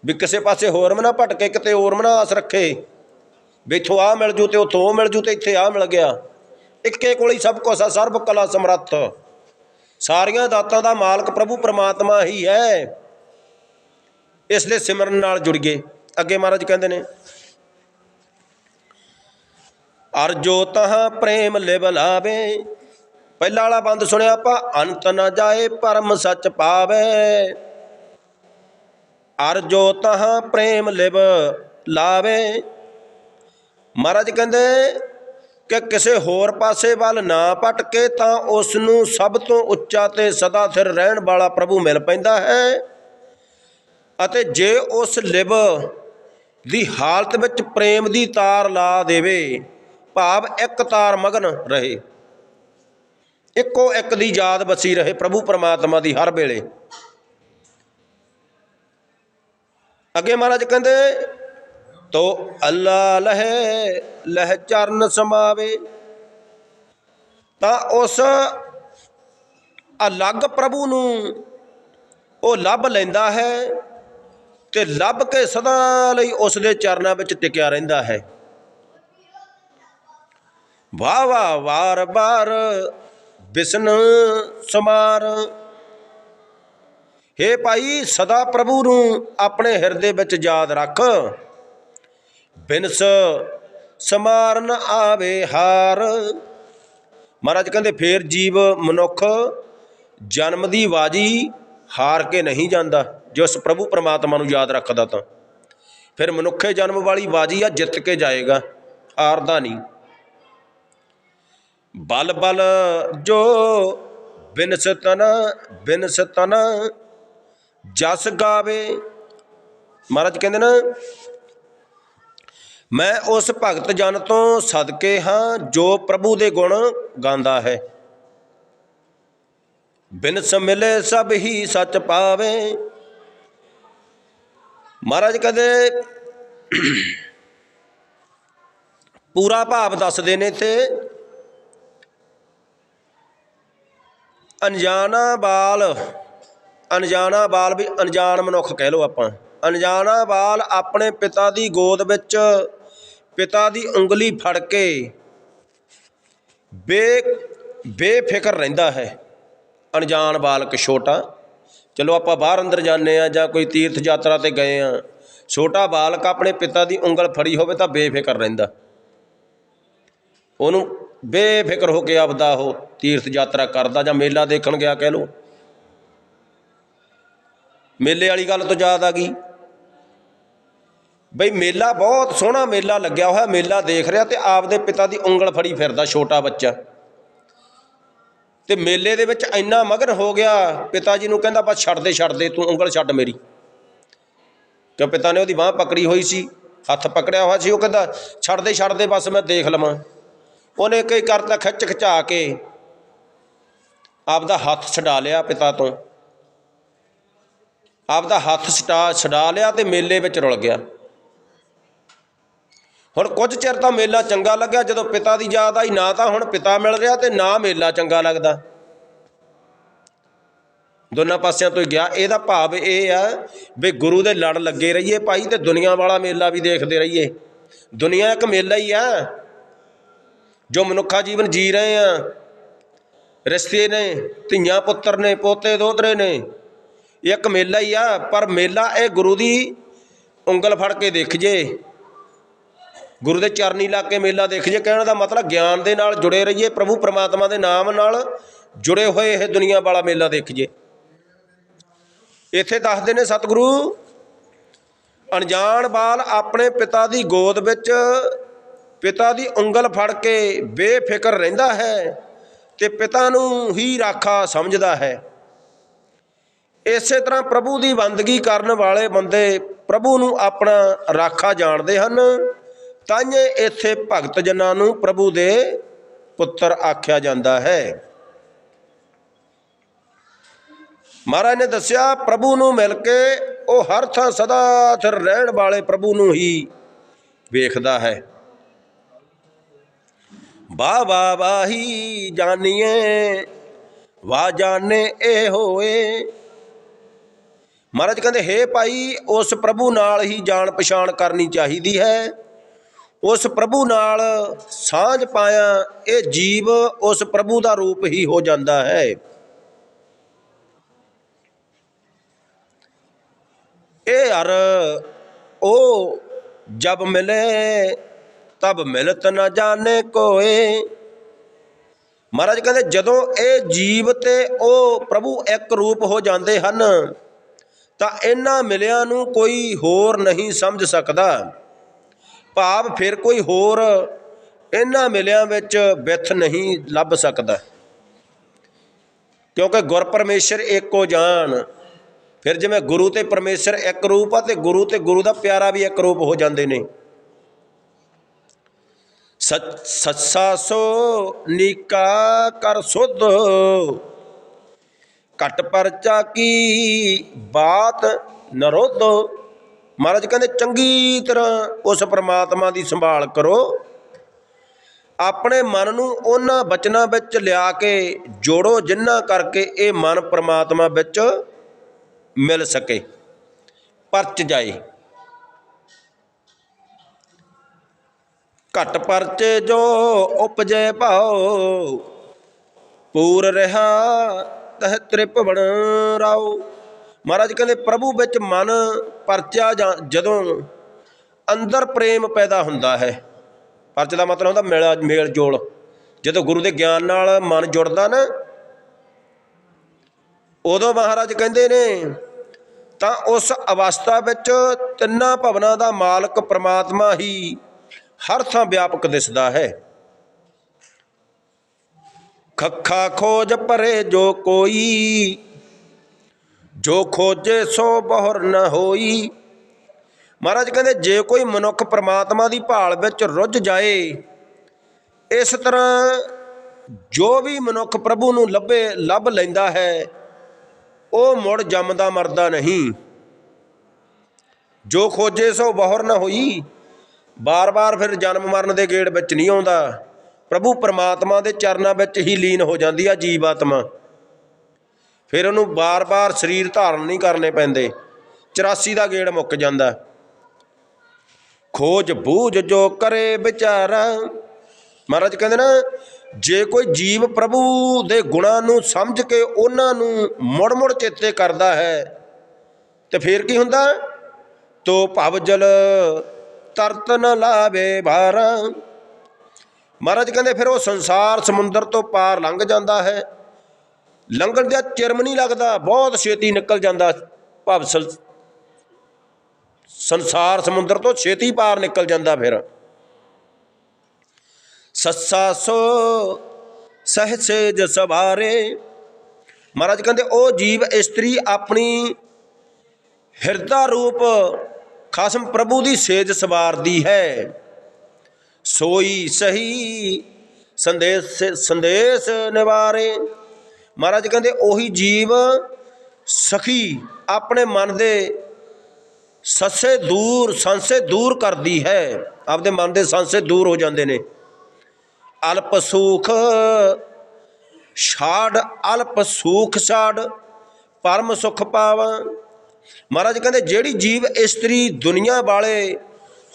ਵੀ ਕਿਸੇ ਪਾਸੇ ਹੋਰ ਨਾ ਭਟਕੇ, ਕਿਤੇ ਹੋਰ ਨਾ ਆਸ ਰੱਖੇ, ਵੀ ਇੱਥੋਂ ਆ ਮਿਲ ਜੂ ਤੇ ਉੱਥੋਂ ਉਹ ਮਿਲ ਜੂ ਤੇ ਇੱਥੇ ਆ ਮਿਲ ਗਿਆ। ਇੱਕੇ ਕੋਲ ਹੀ ਸਭ ਕੁਛ ਆ, ਸਰਬ ਕਲਾ ਸਮਰੱਥ। ਸਾਰੀਆਂ ਦਾਤਾਂ ਦਾ ਮਾਲਕ ਪ੍ਰਭੂ ਪ੍ਰਮਾਤਮਾ ਹੀ ਹੈ। ਇਸ ਲਈ ਸਿਮਰਨ ਨਾਲ ਜੁੜ ਗਏ। ਅੱਗੇ ਮਹਾਰਾਜ ਕਹਿੰਦੇ ਨੇ ਅਰਜੋ ਤਹਾਂ ਪ੍ਰੇਮ ਲਿਵ ਲਾਵੇ ਪਹਿਲਾ ਵਾਲਾ ਬੰਦ ਸੁਣਿਆ ਆਪਾਂ, ਅੰਤ ਨਾ ਜਾਏ ਪਰਮ ਸੱਚ ਪਾਵੇ। ਅਰਜੋ ਤਹਾਂ ਪ੍ਰੇਮ ਲਿਵ ਲਾਵੇ ਮਹਾਰਾਜ ਕਹਿੰਦੇ, ਕਿ ਕਿਸੇ ਹੋਰ ਪਾਸੇ ਵੱਲ ਨਾ ਭਟਕੇ ਤਾਂ ਉਸ ਨੂੰ ਸਭ ਤੋਂ ਉੱਚਾ ਤੇ ਸਦਾ ਸਿਰ ਰਹਿਣ ਵਾਲਾ ਪ੍ਰਭੂ ਮਿਲ ਪੈਂਦਾ ਹੈ। ਅਤੇ ਜੇ ਉਸ ਲਿਬ ਦੀ ਹਾਲਤ ਵਿੱਚ ਪ੍ਰੇਮ ਦੀ ਤਾਰ ਲਾ ਦੇਵੇ, ਭਾਵ ਇੱਕ ਤਾਰ ਮਗਨ ਰਹੇ। ਇੱਕੋ ਇੱਕ ਦੀ ਯਾਦ ਬਸੀ ਰਹੇ ਪ੍ਰਭੂ ਪਰਮਾਤਮਾ ਦੀ ਹਰ ਵੇਲੇ। ਅੱਗੇ ਮਹਾਰਾਜ ਕਹਿੰਦੇ, ਤੋ ਅੱਲਾ ਲਹਿ ਲਹਿ ਚਰਨ ਸਮਾਵੇ ਤਾਂ ਉਸ ਅਲੱਗ ਪ੍ਰਭੂ ਨੂੰ ਉਹ ਲੱਭ ਲੈਂਦਾ ਹੈ। ਤੇ ਲੱਭ ਕੇ ਸਦਾ ਲਈ ਉਸ ਦੇ ਚਰਨਾਂ ਵਿੱਚ ਟਿਕਿਆ ਰਹਿੰਦਾ ਹੈ। ਵਾਹ ਵਾਹ, ਵਾਰ ਵਾਰ ਬਿਸਨ ਸਮਾਰ। ਹੇ ਭਾਈ, ਸਦਾ ਪ੍ਰਭੂ ਨੂੰ ਆਪਣੇ ਹਿਰਦੇ ਵਿੱਚ ਯਾਦ ਰੱਖ। ਬਿਨਸ ਸਮਾਰਨ ਆਵੇ ਹਾਰ। ਮਹਾਰਾਜ ਕਹਿੰਦੇ, ਫੇਰ ਜੀਵ ਮਨੁੱਖ ਜਨਮ ਦੀ ਬਾਜੀ ਹਾਰ ਕੇ ਨਹੀਂ ਜਾਂਦਾ। ਜੇ ਉਸ ਪ੍ਰਭੂ ਪਰਮਾਤਮਾ ਨੂੰ ਯਾਦ ਰੱਖਦਾ ਤਾਂ। ਫਿਰ ਮਨੁੱਖੇ ਜਨਮ ਵਾਲੀ ਬਾਜੀ ਆ, ਜਿੱਤ ਕੇ ਜਾਏਗਾ, ਹਾਰਦਾ ਨਹੀਂ। ਬਲ ਬਲ ਜੋ ਬਿਨਸ ਤਨ ਬਿਨਸ ਤਨ ਜਸ ਗਾਵੇ। ਮਹਾਰਾਜ ਕਹਿੰਦੇ ਨਾ, ਮੈਂ ਉਸ ਭਗਤ ਜਨ ਤੋਂ ਸਦਕੇ ਹਾਂ, ਜੋ ਪ੍ਰਭੂ ਦੇ ਗੁਣ ਗਾਉਂਦਾ ਹੈ। ਬਿਨਸ ਮਿਲੇ ਸਭ ਹੀ ਸੱਚ ਪਾਵੇ। ਮਹਾਰਾਜ ਕਦੇ ਪੂਰਾ ਭਾਵ ਦੱਸਦੇ ਨੇ ਤੇ ਅਣਜਾਣਾ ਬਾਲ ਅਣਜਾਣਾ ਬਾਲ ਵੀ ਅਣਜਾਣ ਮਨੁੱਖ ਕਹਿ ਲਓ ਆਪਾਂ। ਅਣਜਾਣਾ ਬਾਲ ਆਪਣੇ ਪਿਤਾ ਦੀ ਗੋਦ ਵਿੱਚ, ਪਿਤਾ ਦੀ ਉਂਗਲੀ ਫੜ ਕੇ ਬੇ, ਬੇਫਿਕਰ ਰਹਿੰਦਾ ਹੈ। ਅਣਜਾਣ ਬਾਲਕ ਛੋਟਾ ਚਲੋ ਆਪਾਂ ਬਾਹਰ ਅੰਦਰ ਜਾਂਦੇ ਆ ਜਾਂ ਕੋਈ ਤੀਰਥ ਯਾਤਰਾ ਤੇ ਗਏ ਆ ਛੋਟਾ ਬਾਲਕ ਆਪਣੇ ਪਿਤਾ ਦੀ ਉਂਗਲ ਫੜੀ ਹੋਵੇ ਤਾਂ ਬੇਫਿਕਰ ਰਹਿੰਦਾ। ਉਹਨੂੰ ਬੇਫਿਕਰ ਹੋ ਕੇ ਆਪਦਾ ਉਹ ਤੀਰਥ ਯਾਤਰਾ ਕਰਦਾ ਜਾਂ ਮੇਲਾ ਦੇਖਣ ਗਿਆ ਕਹਿ ਲੋ ਮੇਲੇ ਵਾਲੀ ਗੱਲ ਤੋਂ ਯਾਦ ਆ ਗਈ। ਬਈ ਮੇਲਾ ਬਹੁਤ ਸੋਹਣਾ ਮੇਲਾ ਲੱਗਿਆ ਹੋਇਆ, ਮੇਲਾ ਦੇਖ ਰਿਹਾ ਤੇ ਆਪਦੇ ਪਿਤਾ ਦੀ ਉਂਗਲ ਫੜੀ ਫਿਰਦਾ ਛੋਟਾ ਬੱਚਾ। ਤੇ ਮੇਲੇ ਦੇ ਵਿੱਚ ਇੰਨਾ ਮਗਨ ਹੋ ਗਿਆ, ਪਿਤਾ ਜੀ ਨੂੰ ਕਹਿੰਦਾ, ਬਸ ਛੱਡ ਦੇ ਛੱਡ ਦੇ, ਤੂੰ ਉਂਗਲ ਛੱਡ ਮੇਰੀ। ਕਿ ਪਿਤਾ ਨੇ ਉਹਦੀ ਬਾਹ ਪਕੜੀ ਹੋਈ ਸੀ, ਹੱਥ ਪਕੜਿਆ ਹੋਇਆ ਸੀ, ਉਹ ਕਹਿੰਦਾ, ਛੱਡ ਦੇ ਛੱਡ ਦੇ, ਬਸ ਮੈਂ ਦੇਖ ਲਵਾਂ। ਉਹਨੇ ਕਈ ਕਰਤਾ ਖਿੱਚ ਖਿਚਾ ਕੇ, ਆਪਦਾ ਹੱਥ ਛਡਾ ਲਿਆ ਪਿਤਾ ਤੋਂ। ਆਪਦਾ ਹੱਥ ਛਡਾ ਛਡਾ ਲਿਆ ਤੇ ਮੇਲੇ ਵਿੱਚ ਰੁਲ ਗਿਆ। ਹੁਣ ਕੁਝ ਚਿਰ ਤਾਂ ਮੇਲਾ ਚੰਗਾ ਲੱਗਿਆ, ਜਦੋਂ ਪਿਤਾ ਦੀ ਯਾਦ ਆਈ, ਨਾ ਤਾਂ ਹੁਣ ਪਿਤਾ ਮਿਲ ਰਿਹਾ ਤੇ ਨਾ ਮੇਲਾ ਚੰਗਾ ਲੱਗਦਾ। ਦੋਨਾਂ ਪਾਸਿਆਂ ਤੋਂ ਹੀ ਗਿਆ। ਇਹਦਾ ਭਾਵ ਇਹ ਆ ਵੀ ਗੁਰੂ ਦੇ ਲੜ ਲੱਗੇ ਰਹੀਏ ਭਾਈ ਤੇ ਦੁਨੀਆ ਵਾਲਾ ਮੇਲਾ ਵੀ ਦੇਖਦੇ ਰਹੀਏ। ਦੁਨੀਆ ਇੱਕ ਮੇਲਾ ਹੀ ਆ, ਜੋ ਮਨੁੱਖਾ ਜੀਵਨ ਜੀ ਰਹੇ ਆ। ਰਿਸ਼ਤੇ ਨੇ, ਧੀਆਂ ਪੁੱਤਰ ਨੇ, ਪੋਤੇ ਦੋਤਰੇ ਨੇ ਇੱਕ ਮੇਲਾ ਹੀ ਆ। ਪਰ ਮੇਲਾ ਇਹ ਗੁਰੂ ਦੀ ਉਂਗਲ ਫੜ ਕੇ ਦੇਖ ਜੇ ਗੁਰੂ ਦੇ ਚਰਨੀ ਲਾ ਕੇ ਮੇਲਾ ਦੇਖ ਜੇ ਕਹਿਣ ਦਾ ਮਤਲਬ ਗਿਆਨ ਦੇ ਨਾਲ ਜੁੜੇ ਰਹੀਏ, ਪ੍ਰਭੂ ਪਰਮਾਤਮਾ ਦੇ ਨਾਮ ਨਾਲ ਜੁੜੇ ਹੋਏ ਇਹ ਦੁਨੀਆ ਵਾਲਾ ਮੇਲਾ ਦੇਖ ਜੇ ਇੱਥੇ ਦੱਸਦੇ ਨੇ ਸਤਿਗੁਰੂ, ਅਣਜਾਣ ਬਾਲ ਆਪਣੇ ਪਿਤਾ ਦੀ ਗੋਦ ਵਿੱਚ ਪਿਤਾ ਦੀ ਉਂਗਲ ਫੜ ਕੇ ਬੇਫਿਕਰ ਰਹਿੰਦਾ ਹੈ ਤੇ ਪਿਤਾ ਨੂੰ ਹੀ ਰਾਖਾ ਸਮਝਦਾ ਹੈ। ਇਸੇ ਤਰ੍ਹਾਂ ਪ੍ਰਭੂ ਦੀ ਬੰਦਗੀ ਕਰਨ ਵਾਲੇ ਬੰਦੇ ਪ੍ਰਭੂ ਨੂੰ ਆਪਣਾ ਰਾਖਾ ਜਾਣਦੇ ਹਨ। ਤਾਂ ਇੱਥੇ ਭਗਤ ਜਨਾਂ ਨੂੰ ਪ੍ਰਭੂ ਦੇ ਪੁੱਤਰ ਆਖਿਆ ਜਾਂਦਾ ਹੈ। ਮਹਾਰਾਜ ਨੇ ਦੱਸਿਆ, ਪ੍ਰਭੂ ਨੂੰ ਮਿਲ ਕੇ ਉਹ ਹਰ ਥਾਂ ਸਦਾ ਥਿਰ ਰਹਿਣ ਵਾਲੇ ਪ੍ਰਭੂ ਨੂੰ ਹੀ ਵੇਖਦਾ ਹੈ। ਬਾ ਬਾ ਬਾਹੀ ਜਾਣੀਏ ਵਾ ਜਾਣੇ ਇਹ ਹੋਏ। ਮਹਾਰਾਜ ਕਹਿੰਦੇ, ਹੇ ਭਾਈ, ਉਸ ਪ੍ਰਭੂ ਨਾਲ ਹੀ ਜਾਣ ਪਛਾਣ ਕਰਨੀ ਚਾਹੀਦੀ ਹੈ। ਉਸ ਪ੍ਰਭੂ ਨਾਲ ਸਾਂਝ ਪਾਇਆ, ਇਹ ਜੀਵ ਉਸ ਪ੍ਰਭੂ ਦਾ ਰੂਪ ਹੀ ਹੋ ਜਾਂਦਾ ਹੈ। ਇਹ ਹਰ ਉਹ ਜਬ ਮਿਲੇ, ਤਬ ਮਿਲਤ ਨਾ ਜਾਣੇ ਕੋਏ। ਮਹਾਰਾਜ ਕਹਿੰਦੇ, ਜਦੋਂ ਇਹ ਜੀਵ ਤੇ ਉਹ ਪ੍ਰਭੂ ਇੱਕ ਰੂਪ ਹੋ ਜਾਂਦੇ ਹਨ, ਤਾਂ ਇਹਨਾਂ ਮਿਲਿਆਂ ਨੂੰ ਕੋਈ ਹੋਰ ਨਹੀਂ ਸਮਝ ਸਕਦਾ। ਭਾਵ ਫਿਰ ਕੋਈ ਹੋਰ ਇਹਨਾਂ ਮਿਲਿਆਂ ਵਿੱਚ ਵਿਥ ਨਹੀਂ ਲੱਭ ਸਕਦਾ। ਕਿਉਂਕਿ ਗੁਰ ਪਰਮੇਸ਼ਰ ਇੱਕੋ ਜਾਣ ਫਿਰ ਜਿਵੇਂ ਗੁਰੂ ਤੇ ਪਰਮੇਸ਼ਰ ਇੱਕ ਰੂਪ ਆ ਤੇ ਗੁਰੂ ਤੇ ਗੁਰੂ ਦਾ ਪਿਆਰਾ ਵੀ ਇੱਕ ਰੂਪ ਹੋ ਜਾਂਦੇ ਨੇ। ਸੱਸਾ ਸੋ ਨੀਕਾ ਕਰ ਸੁਧ, ਘਟ ਪਰਚਾ ਕੀ ਬਾਤ ਨਰੋਧ। ਮਹਾਰਾਜ ਕਹਿੰਦੇ, ਚੰਗੀ ਤਰ੍ਹਾਂ ਉਸ ਪ੍ਰਮਾਤਮਾ ਦੀ ਸੰਭਾਲ ਕਰੋ। ਆਪਣੇ ਮਨ ਨੂੰ ਉਹਨਾਂ ਬਚਨਾਂ ਵਿੱਚ ਲਿਆ ਕੇ ਜੋੜੋ ਜਿਨ੍ਹਾਂ ਕਰਕੇ ਇਹ ਮਨ ਪ੍ਰਮਾਤਮਾ ਵਿੱਚ ਮਿਲ ਸਕੇ, ਪਰਚ ਜਾਏ। ਘਟ ਪਰਚੇ ਜੋ ਉਪਜੇ ਭਾਉ, ਪੂਰ ਰਹਾ, ਤਹ ਤ੍ਰਿਪਵਣ ਰਾਉ। ਮਹਾਰਾਜ ਕਹਿੰਦੇ, ਪ੍ਰਭੂ ਵਿੱਚ ਮਨ ਪਰਚਾ ਜਾਂ- ਜਦੋਂ ਅੰਦਰ ਪ੍ਰੇਮ ਪੈਦਾ ਹੁੰਦਾ ਹੈ। ਪਰਚ ਦਾ ਮਤਲਬ ਹੁੰਦਾ ਮੇਲ ਮੇਲ ਜੋਲ। ਜਦੋਂ ਗੁਰੂ ਦੇ ਗਿਆਨ ਨਾਲ ਮਨ ਜੁੜਦਾ ਨਾ, ਉਦੋਂ ਮਹਾਰਾਜ ਕਹਿੰਦੇ ਨੇ, ਤਾਂ ਉਸ ਅਵਸਥਾ ਵਿੱਚ ਤਿੰਨਾਂ ਭਵਨਾਂ ਦਾ ਮਾਲਕ ਪ੍ਰਮਾਤਮਾ ਹੀ ਹਰ ਥਾਂ ਵਿਆਪਕ ਦਿਸਦਾ ਹੈ। ਖੱਖਾ ਖੋਜ ਪਰੇ ਜੋ ਕੋਈ ਜੋ ਖੋਜੇ ਸੋ ਬਹੁਰ ਨਾ ਹੋਈ। ਮਹਾਰਾਜ ਕਹਿੰਦੇ, ਜੇ ਕੋਈ ਮਨੁੱਖ ਪ੍ਰਮਾਤਮਾ ਦੀ ਭਾਲ ਵਿੱਚ ਰੁੱਝ ਜਾਏ, ਇਸ ਤਰ੍ਹਾਂ ਜੋ ਵੀ ਮਨੁੱਖ ਪ੍ਰਭੂ ਨੂੰ ਲੱਭੇ, ਲੱਭ ਲੈਂਦਾ ਹੈ, ਉਹ ਮੁੜ ਜੰਮਦਾ ਮਰਦਾ ਨਹੀਂ। ਜੋ ਖੋਜੇ ਸੋ ਬਹੁਰ ਨਾ ਹੋਈ, ਬਾਰ-ਬਾਰ ਫਿਰ ਜਨਮ ਮਰਨ ਦੇ ਗੇੜ ਵਿੱਚ ਨਹੀਂ ਆਉਂਦਾ। ਪ੍ਰਭੂ ਪਰਮਾਤਮਾ ਦੇ ਚਰਨਾਂ ਵਿੱਚ ਹੀ ਲੀਨ ਹੋ ਜਾਂਦੀ ਆ ਜੀਵ ਆਤਮਾ ਫਿਰ ਉਹਨੂੰ ਬਾਰ-ਬਾਰ ਸਰੀਰ ਧਾਰਨ ਨਹੀਂ ਕਰਨੇ ਪੈਂਦੇ। 84 ਦਾ ਗੇੜ ਮੁੱਕ ਜਾਂਦਾ। ਖੋਜ ਬੂਝ ਜੋ ਕਰੇ ਵਿਚਾਰਾ। ਮਹਾਰਾਜ ਕਹਿੰਦੇ ਨਾ, ਜੇ ਕੋਈ ਜੀਵ ਪ੍ਰਭੂ ਦੇ ਗੁਣਾਂ ਨੂੰ ਸਮਝ ਕੇ ਉਹਨਾਂ ਨੂੰ ਮੁੜ-ਮੁੜ ਚੇਤੇ ਕਰਦਾ ਹੈ, ਤੇ ਫਿਰ ਕੀ ਹੁੰਦਾ? ਤੋ ਭਵ ਜਲ ਤਰਤ ਨ ਲਾਵੇ ਭਾਰ। ਮਹਾਰਾਜ ਕਹਿੰਦੇ ਫਿਰ ਉਹ ਸੰਸਾਰ ਸਮੁੰਦਰ ਤੋਂ ਪਾਰ ਲੰਘ ਜਾਂਦਾ ਹੈ। ਲੰਘਣ ਦਾ ਚਿਰਮ ਨਹੀਂ ਲੱਗਦਾ, ਬਹੁਤ ਛੇਤੀ ਨਿਕਲ ਜਾਂਦਾ ਭਵ ਸੰਸਾਰ ਸਮੁੰਦਰ ਤੋਂ ਛੇਤੀ ਪਾਰ ਨਿਕਲ ਜਾਂਦਾ ਫਿਰ। ਸੱਸਾ ਸੋ ਸਹਸੇ ਜਸਵਾਰੇ ਮਹਾਰਾਜ ਕਹਿੰਦੇ, ਉਹ ਜੀਵ ਇਸਤਰੀ ਆਪਣੀ ਹਿਰਦਾ ਰੂਪ ਖਾਸਮ ਪ੍ਰਭੂ ਦੀ ਸੇਜ ਸਵਾਰਦੀ ਹੈ। ਸੋਈ ਸਹੀ ਸੰਦੇਸ਼ ਸੰਦੇਸ਼ ਨਿਵਾਰੇ। ਮਹਾਰਾਜ ਕਹਿੰਦੇ ਉਹੀ ਜੀਵ ਸਖੀ ਆਪਣੇ ਮਨ ਦੇ ਸੱਸੇ ਦੂਰ, ਸੰਸੇ ਦੂਰ ਕਰਦੀ ਹੈ। ਆਪਦੇ ਮਨ ਦੇ ਸੰਸੇ ਦੂਰ ਹੋ ਜਾਂਦੇ ਨੇ। ਅਲਪ ਸੁਖ ਛਾੜ, ਅਲਪ ਸੁਖ ਛਾੜ, ਪਰਮ ਸੁਖ ਪਾਵਾਂ। ਮਹਾਰਾਜ ਕਹਿੰਦੇ ਜਿਹੜੀ ਜੀਵ ਇਸਤਰੀ ਦੁਨੀਆ ਵਾਲੇ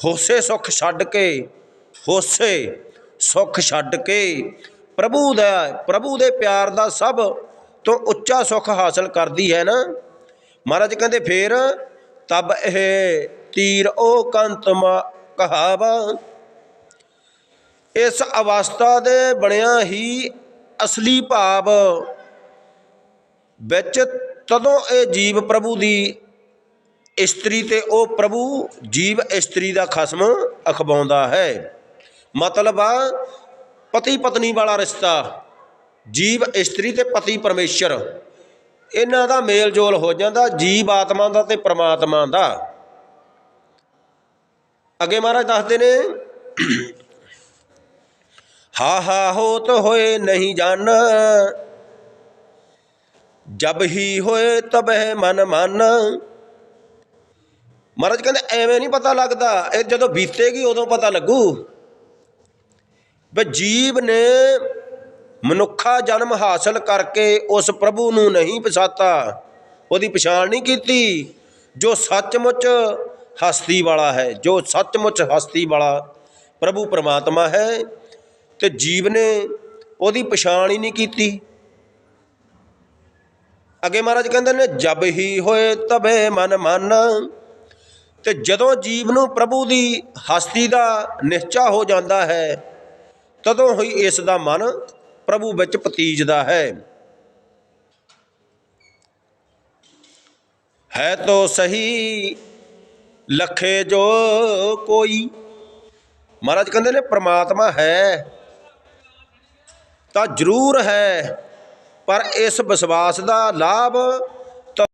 ਹੋਸੇ ਸੁਖ ਛੱਡ ਕੇ, ਹੋਸੇ ਸੁਖ ਛੱਡ ਕੇ ਪ੍ਰਭੂ ਦਾ, ਪ੍ਰਭੂ ਦੇ ਪਿਆਰ ਦਾ ਸਭ ਤੋਂ ਉੱਚਾ ਸੁੱਖ ਹਾਸਲ ਕਰਦੀ ਹੈ ਨਾ। ਮਹਾਰਾਜ ਕਹਿੰਦੇ ਫੇਰ, ਤਬ ਇਹ ਤੀਰ ਉਹ ਕੰਤ ਮਾ ਕਹਾਵਾ। ਇਸ ਅਵਸਥਾ ਦੇ ਬਣਿਆ ਹੀ ਅਸਲੀ ਭਾਵ ਵਿੱਚ ਤਦੋਂ ਇਹ ਜੀਵ ਪ੍ਰਭੂ ਦੀ ਇਸਤਰੀ ਤੇ ਉਹ ਪ੍ਰਭੂ ਜੀਵ ਇਸਤਰੀ ਦਾ ਖਸਮ ਅਖਵਾਉਂਦਾ ਹੈ। ਮਤਲਬ ਆ ਪਤੀ ਪਤਨੀ ਵਾਲਾ ਰਿਸ਼ਤਾ, ਜੀਵ ਇਸਤਰੀ ਤੇ ਪਤੀ ਪਰਮੇਸ਼ਰ। ਇਹਨਾਂ ਦਾ ਮੇਲ ਜੋਲ ਹੋ ਜਾਂਦਾ, ਜੀਵ ਆਤਮਾ ਦਾ ਤੇ ਪ੍ਰਮਾਤਮਾ ਦਾ। ਅੱਗੇ ਮਹਾਰਾਜ ਦੱਸਦੇ ਨੇ ਹਾ ਹਾ ਹੋਤ ਹੋਏ ਨਹੀਂ ਜਾਣ ਜਬ ਹੀ ਹੋਏ ਤਬਹਿ ਮਨ ਮਨ। ਮਹਾਰਾਜ ਕਹਿੰਦੇ, ਐਵੇਂ ਨਹੀਂ ਪਤਾ ਲੱਗਦਾ, ਇਹ ਜਦੋਂ ਬੀਤੇਗੀ ਉਦੋਂ ਪਤਾ ਲੱਗੂ। ਵੀ ਜੀਵ ਨੇ ਮਨੁੱਖਾ ਜਨਮ ਹਾਸਲ ਕਰਕੇ ਉਸ ਪ੍ਰਭੂ ਨੂੰ ਨਹੀਂ ਪਛਾਤਾ, ਉਹਦੀ ਪਛਾਣ ਨਹੀਂ ਕੀਤੀ, ਜੋ ਸੱਚਮੁੱਚ ਹਸਤੀ ਵਾਲਾ ਹੈ, ਜੋ ਸੱਚਮੁੱਚ ਹਸਤੀ ਵਾਲਾ ਪ੍ਰਭੂ ਪਰਮਾਤਮਾ ਹੈ, ਤੇ ਜੀਵ ਨੇ ਉਹਦੀ ਪਛਾਣ ਹੀ ਨਹੀਂ ਕੀਤੀ। ਅੱਗੇ ਮਹਾਰਾਜ ਕਹਿੰਦੇ ਨੇ, ਜਬ ਹੀ ਹੋਏ ਤਬੇ ਮਨ ਮਨ, ਤੇ ਜਦੋਂ ਜੀਵ ਨੂੰ ਪ੍ਰਭੂ ਦੀ ਹਸਤੀ ਦਾ ਨਿਸ਼ਚਾ ਹੋ ਜਾਂਦਾ ਹੈ ਤਦੋਂ ਹੀ ਇਸ ਦਾ ਮਨ ਪ੍ਰਭੂ ਵਿੱਚ ਪਤੀਜਦਾ ਹੈ। ਹੈ ਤੋ ਸਹੀ ਲਖੇ ਜੋ ਕੋਈ। ਮਹਾਰਾਜ ਕਹਿੰਦੇ ਨੇ ਪ੍ਰਮਾਤਮਾ ਹੈ, ਤਾਂ ਜ਼ਰੂਰ ਹੈ, ਪਰ ਇਸ ਵਿਸ਼ਵਾਸ ਦਾ ਲਾਭ